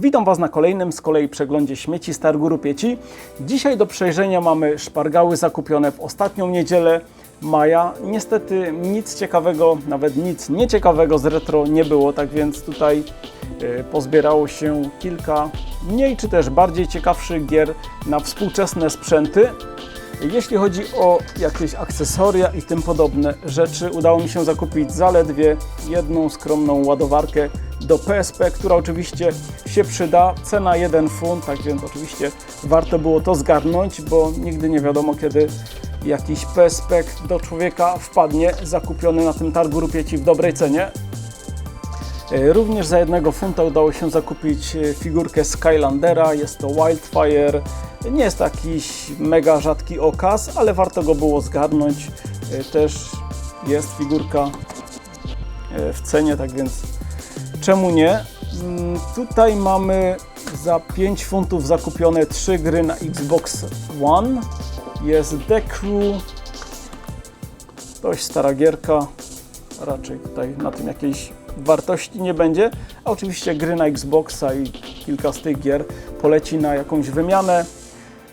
Witam Was na kolejnym z kolei przeglądzie śmieci z targu Rupieci. Dzisiaj do przejrzenia mamy szpargały zakupione w ostatnią niedzielę maja. Niestety nic ciekawego, nawet nic nieciekawego z retro nie było, tak więc tutaj e, pozbierało się kilka mniej czy też bardziej ciekawszych gier na współczesne sprzęty. Jeśli chodzi o jakieś akcesoria i tym podobne rzeczy, udało mi się zakupić zaledwie jedną skromną ładowarkę do PSP, która oczywiście się przyda. Cena 1 funt, tak więc oczywiście warto było to zgarnąć, bo nigdy nie wiadomo kiedy jakiś PSP do człowieka wpadnie zakupiony na tym targu rupieci w dobrej cenie. E, Również za jednego funta udało się zakupić e, figurkę Skylandera, jest to Wildfire. Nie jest to jakiś mega rzadki okaz, ale warto go było zgarnąć. E, Też jest figurka w cenie, tak więc czemu nie? Mm, Tutaj mamy za 5 funtów zakupione 3 gry na Xbox One. Jest The Crew, dość stara gierka, raczej tutaj na tym jakiejś wartości nie będzie, a oczywiście gry na Xboxa i kilka z tych gier poleci na jakąś wymianę,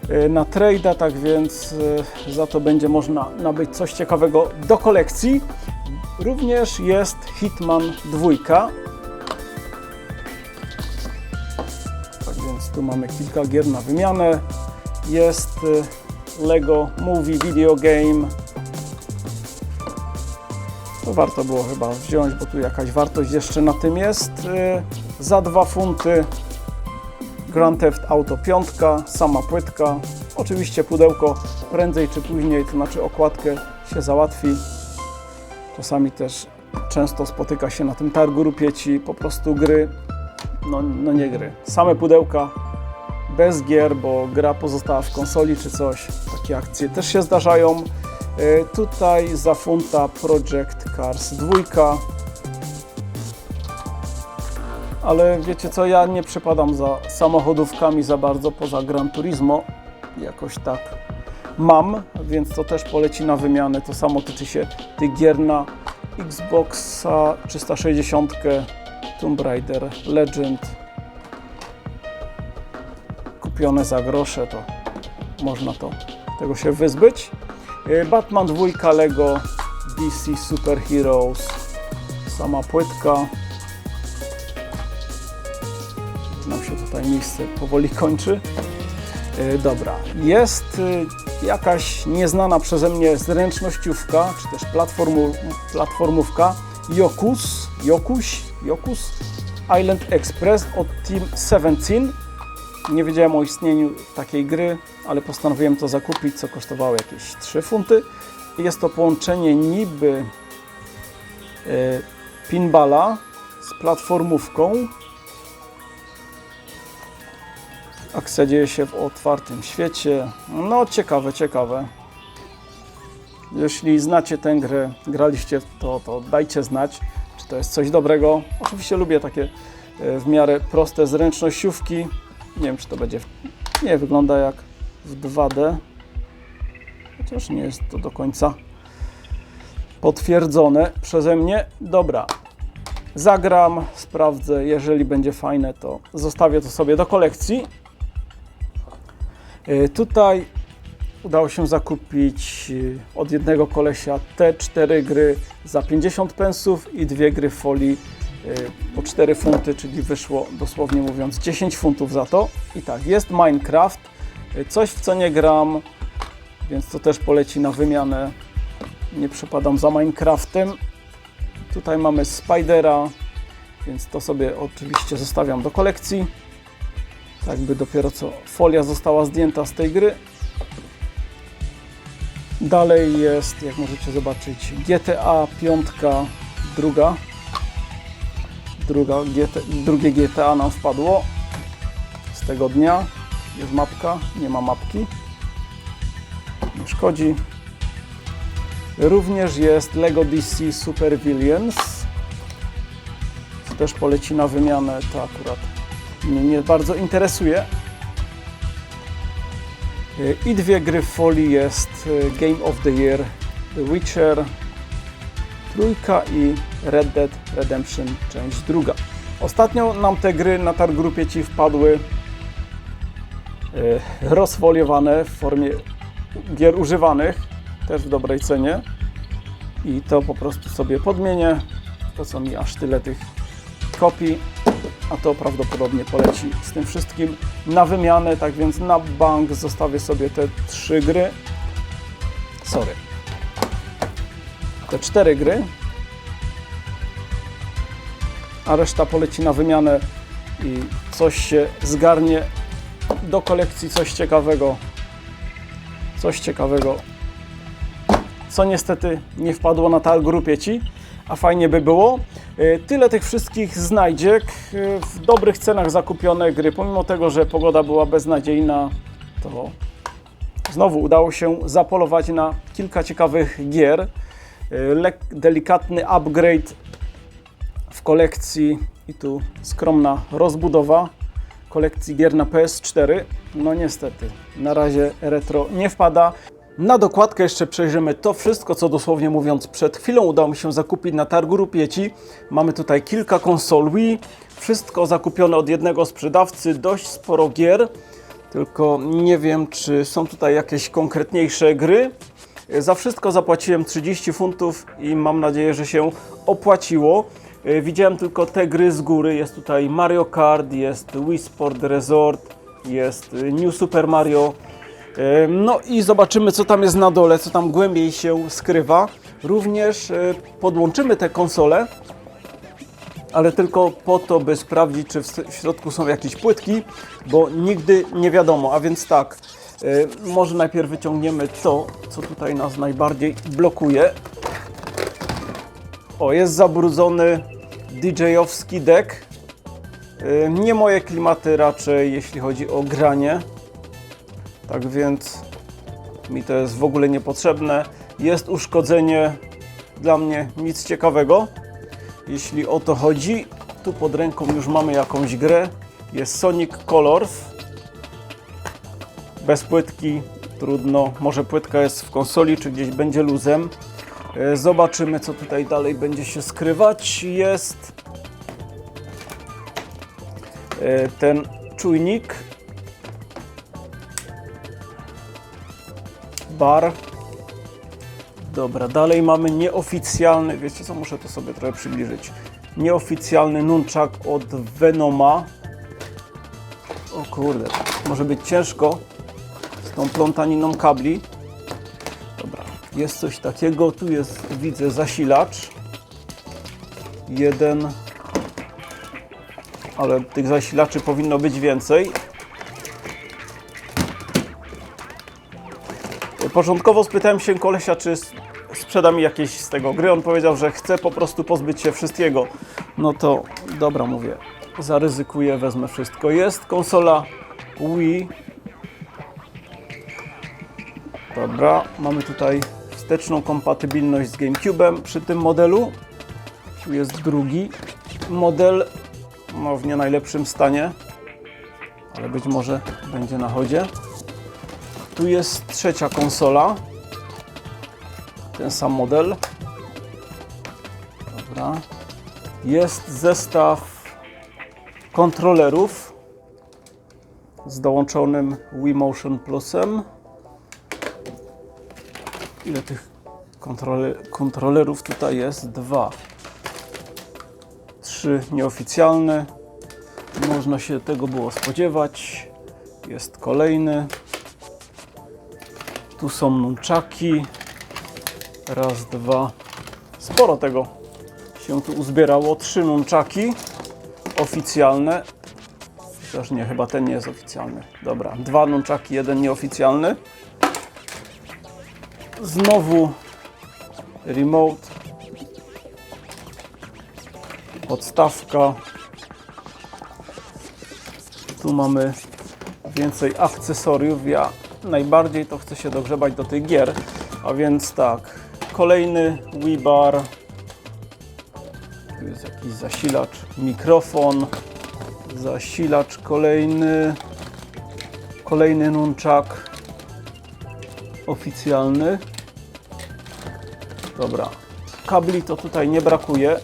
y, na trade'a, tak więc y, za to będzie można nabyć coś ciekawego do kolekcji. Również jest Hitman 2. Tak więc tu mamy kilka gier na wymianę. Jest y, Lego Movie Video Game, to warto było chyba wziąć, bo tu jakaś wartość jeszcze na tym jest. Yy, Za 2 funty Grand Theft Auto 5, sama płytka. Oczywiście pudełko prędzej czy później, to znaczy okładkę się załatwi. Czasami też często spotyka się na tym targu rupieci po prostu gry, no, no nie gry, same pudełka bez gier, bo gra pozostała w konsoli czy coś. Takie akcje też się zdarzają. E, Tutaj za funta Project Cars 2. Ale wiecie co, ja nie przepadam za samochodówkami za bardzo, poza Gran Turismo. Jakoś tak mam, więc to też poleci na wymianę. To samo tyczy się tych gier na Xboxa 360, Tomb Raider, Legend. Kupione za grosze, to można to tego się wyzbyć. Y, Batman 2 Lego DC Super Heroes sama płytka. Nam się tutaj miejsce powoli kończy. Y, dobra, jest y, jakaś nieznana przeze mnie zręcznościówka, czy też platformu, platformówka. Jokus, Jokuś, Jokus Island Express od Team 17 nie wiedziałem o istnieniu takiej gry, ale postanowiłem to zakupić, co kosztowało jakieś 3 funty. Jest to połączenie niby e, pinballa z platformówką. Akcja dzieje się w otwartym świecie. No ciekawe, ciekawe. Jeśli znacie tę grę, graliście to, to dajcie znać, czy to jest coś dobrego. Oczywiście lubię takie e, w miarę proste zręcznościówki. Nie wiem, czy to będzie. Nie, wygląda jak w 2D. Chociaż nie jest to do końca potwierdzone przeze mnie. Dobra. Zagram, sprawdzę. Jeżeli będzie fajne, to zostawię to sobie do kolekcji. Yy, Tutaj udało się zakupić yy, od jednego kolesia te cztery gry za 50 pensów i dwie gry folii po 4 funty, czyli wyszło dosłownie mówiąc 10 funtów za to. I tak, jest Minecraft, yy, coś w co nie gram, więc to też poleci na wymianę. Nie przepadam za Minecraftem. Tutaj mamy Spidera, więc to sobie oczywiście zostawiam do kolekcji. Tak by dopiero co folia została zdjęta z tej gry. Dalej jest, jak możecie zobaczyć, GTA 5, druga. Druga drugie GTA nam wpadło z tego dnia. Jest mapka, nie ma mapki. Nie szkodzi. Również jest Lego DC Super Villains. To też poleci na wymianę, to akurat mnie nie bardzo interesuje. I dwie gry w folii jest e, Game of the Year The Witcher trójka i Red Dead Redemption część druga. Ostatnio nam te gry na targ grupie ci wpadły e, rozfoliowane w formie gier używanych, też w dobrej cenie. I to po prostu sobie podmienię. Po co mi aż tyle tych kopii, a to prawdopodobnie poleci z tym wszystkim na wymianę, tak więc na bank zostawię sobie te trzy gry. Sorry. Te cztery gry. A reszta poleci na wymianę i coś się zgarnie do kolekcji, coś ciekawego. Coś ciekawego, co niestety nie wpadło na targ grupie ci, a fajnie by było. E, Tyle tych wszystkich znajdziek e, w dobrych cenach zakupione gry, pomimo tego, że pogoda była beznadziejna, to znowu udało się zapolować na kilka ciekawych gier. E, Lek, delikatny upgrade kolekcji i tu skromna rozbudowa kolekcji gier na PS4. No niestety, na razie retro nie wpada. Na dokładkę jeszcze przejrzymy to wszystko, co dosłownie mówiąc przed chwilą udało mi się zakupić na targu Rupieci. Mamy tutaj kilka konsol Wii, wszystko zakupione od jednego sprzedawcy, dość sporo gier, tylko nie wiem, czy są tutaj jakieś konkretniejsze gry. Za wszystko zapłaciłem 30 funtów i mam nadzieję, że się opłaciło. E, Widziałem tylko te gry z góry. Jest tutaj Mario Kart, jest Wii Sport Resort, jest e, New Super Mario. E, No i zobaczymy, co tam jest na dole, co tam głębiej się skrywa. Również podłączymy te konsole, ale tylko po to, by sprawdzić, czy w środku są jakieś płytki, bo nigdy nie wiadomo. A więc tak, może najpierw wyciągniemy to, co tutaj nas najbardziej blokuje. O, jest zabrudzony DJ-owski deck. Y, Nie moje klimaty raczej, jeśli chodzi o granie. Tak więc mi to jest w ogóle niepotrzebne. Jest uszkodzenie dla mnie nic ciekawego. Jeśli o to chodzi, tu pod ręką już mamy jakąś grę. Jest Sonic Colors. Bez płytki, trudno. Może płytka jest w konsoli, czy gdzieś będzie luzem. E, Zobaczymy, co tutaj dalej będzie się skrywać. Jest e, ten czujnik. Bar. Dobra, dalej mamy nieoficjalny, wiecie co, muszę to sobie trochę przybliżyć. Nieoficjalny nunchak od Venoma. O kurde, może być ciężko z tą plątaniną kabli. Jest coś takiego. Tu jest, widzę, zasilacz. Jeden. Ale tych zasilaczy powinno być więcej. Początkowo spytałem się kolesia, czy sprzeda mi jakieś z tego gry. On powiedział, że chce po prostu pozbyć się wszystkiego. No to dobra, mówię. Zaryzykuję, wezmę wszystko. Jest konsola Wii Dobra, mamy tutaj wsteczną kompatybilność z GameCube'em przy tym modelu. Tu jest drugi model, no w nie najlepszym stanie, ale być może będzie na chodzie. Tu jest trzecia konsola, ten sam model. Dobra. Jest zestaw kontrolerów z dołączonym Wii Motion Plusem. Ile tych kontrole, kontrolerów tutaj jest? Dwa. Trzy nieoficjalne. Można się tego było spodziewać. Jest kolejny. Tu są nunczaki. Raz, dwa. Sporo tego się tu uzbierało. Trzy nunczaki oficjalne. Chociaż nie, chyba ten nie jest oficjalny. Dobra, dwa nunczaki, jeden nieoficjalny. Znowu remote. Podstawka. Tu mamy więcej akcesoriów. Ja najbardziej to chcę się dogrzebać do tych gier. A więc tak, kolejny Wii Bar. Tu jest jakiś zasilacz, mikrofon, zasilacz kolejny, kolejny nunczak oficjalny. Dobra, kabli to tutaj nie brakuje.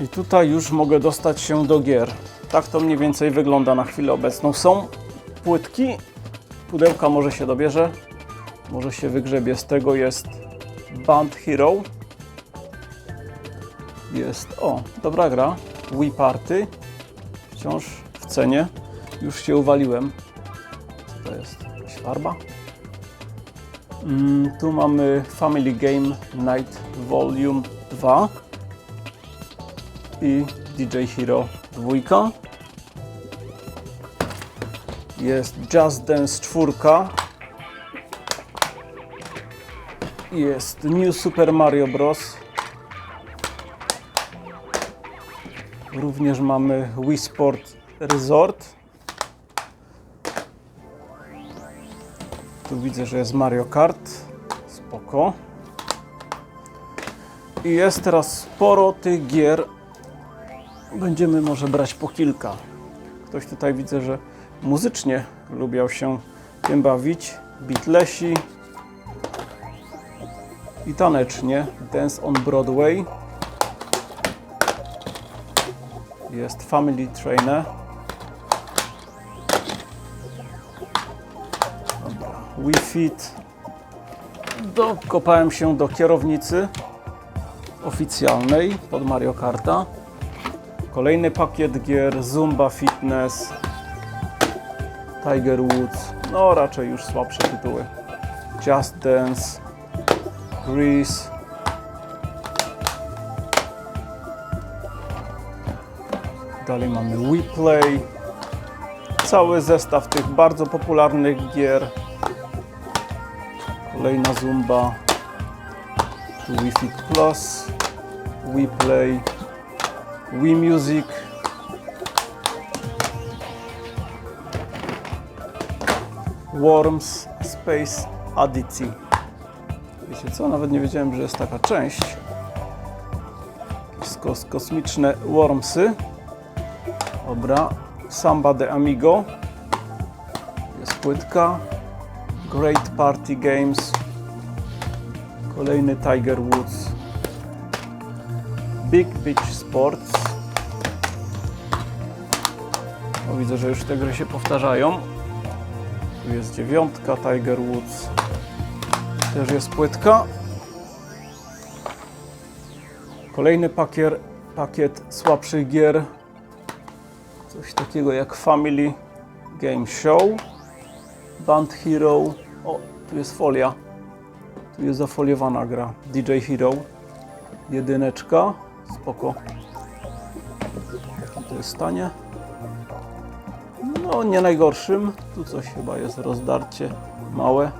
I tutaj już mogę dostać się do gier. Tak to mniej więcej wygląda na chwilę obecną. Są płytki, pudełka może się dobierze, może się wygrzebie. Z tego jest Band Hero. Jest, o, dobra gra. Wii Party. Wciąż cenie. Już się uwaliłem. Co to jest? Farba? Mm, tu mamy Family Game Night Volume 2 i DJ Hero 2. Jest Just Dance 4. Jest New Super Mario Bros. Również mamy Wii Sport Resort. Tu widzę, że jest Mario Kart. Spoko. I jest teraz sporo tych gier. Będziemy może brać po kilka. Ktoś tutaj widzę, że muzycznie lubiał się tym bawić. Beatlesi i tanecznie Dance on Broadway. Jest Family Trainer. Wii Fit. Dokopałem się do kierownicy oficjalnej pod Mario Karta. Kolejny pakiet gier Zumba Fitness, Tiger Woods, no raczej już słabsze tytuły. Just Dance, Grease. Dalej mamy Wii Play. Cały zestaw tych bardzo popularnych gier. Kolejna Zumba. Tu Wii Fit Plus, Wii Play, Wii Music. Worms Space Addicji. Wiecie co? Nawet nie wiedziałem, że jest taka część. Kos kosmiczne Wormsy. Dobra. Samba de Amigo. Jest płytka. Great Party Games. Kolejny Tiger Woods. Big Beach Sports. O, widzę, że już te gry się powtarzają. Tu jest dziewiątka Tiger Woods. Też jest płytka. Kolejny pakier, pakiet słabszych gier. Coś takiego jak Family Game Show. Band Hero. O, tu jest folia. Tu jest zafoliowana gra. DJ Hero. Jedyneczka. Spoko. To jest stanie. No, nie najgorszym. Tu coś chyba jest rozdarcie małe.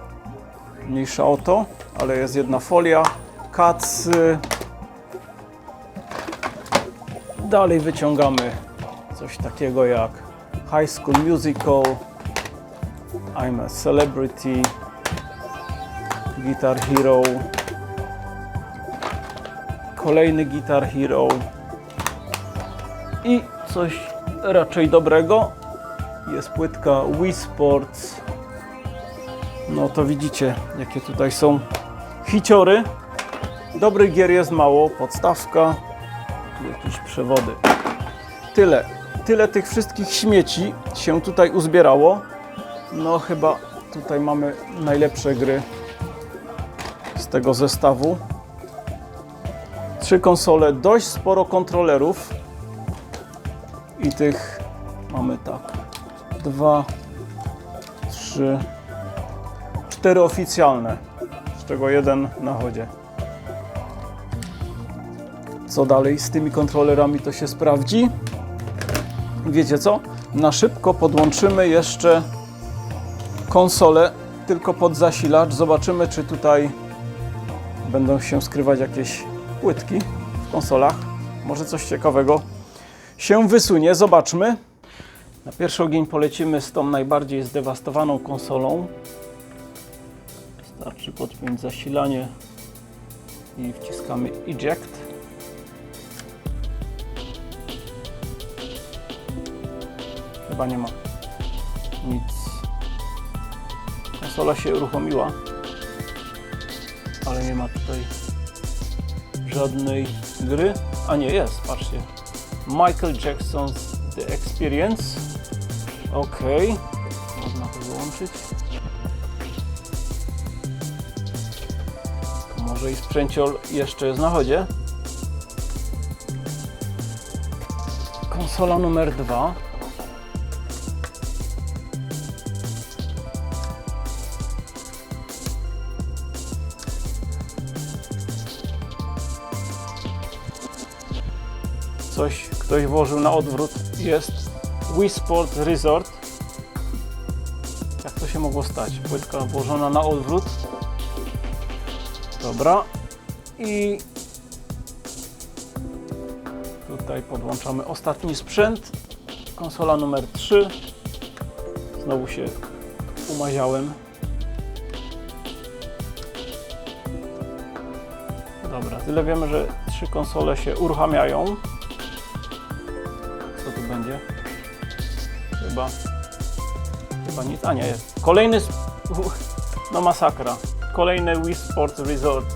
Mniejsza o to, ale jest jedna folia. Kacy. Dalej wyciągamy coś takiego jak High School Musical, I'm a Celebrity, Guitar Hero, kolejny Guitar Hero i coś raczej dobrego. Jest płytka Wii Sports. No to widzicie, jakie tutaj są hiciory. Dobrych gier jest mało, podstawka, jakieś przewody. Tyle. Tyle tych wszystkich śmieci się tutaj uzbierało. No chyba tutaj mamy najlepsze gry z tego zestawu. Trzy konsole, dość sporo kontrolerów. I tych mamy tak. Dwa, trzy, cztery oficjalne, z czego jeden na chodzie. Co dalej z tymi kontrolerami to się sprawdzi. Wiecie co? Na szybko podłączymy jeszcze konsolę tylko pod zasilacz. Zobaczymy, czy tutaj będą się skrywać jakieś płytki w konsolach. Może coś ciekawego się wysunie. Zobaczmy. Na pierwszy ogień polecimy z tą najbardziej zdewastowaną konsolą. Wystarczy podpiąć zasilanie i wciskamy eject. Chyba nie ma nic. Konsola się uruchomiła, ale nie ma tutaj żadnej gry. A nie, jest, patrzcie. Michael Jackson's The Experience. Ok. Można to wyłączyć. Może i sprzęciol jeszcze jest na chodzie. Konsola numer dwa. Coś ktoś włożył na odwrót. Jest Wii Sport Resort. Jak to się mogło stać? Płytka włożona na odwrót. Dobra. I tutaj podłączamy ostatni sprzęt. Konsola numer 3. Znowu się umaziałem. Dobra, tyle wiemy, że trzy konsole się uruchamiają. Chyba. Chyba nic. A nie, jest. Kolejny. No masakra. Kolejny Wii Sports Resort.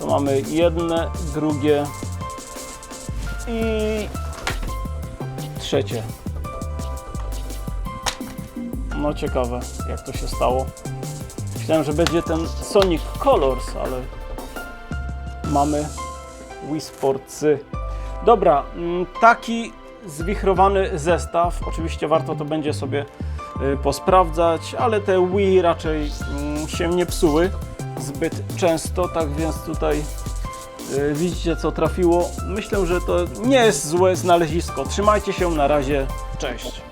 To mamy jedne, drugie i trzecie. No ciekawe, jak to się stało. Myślałem, że będzie ten Sonic Colors, ale mamy Wii Sportsy. Dobra, mm, taki zwichrowany zestaw. Oczywiście warto to będzie sobie y, posprawdzać, ale te Wii raczej mm, się nie psuły zbyt często, tak więc tutaj y, widzicie co trafiło. Myślę, że to nie jest złe znalezisko. Trzymajcie się, na razie, cześć.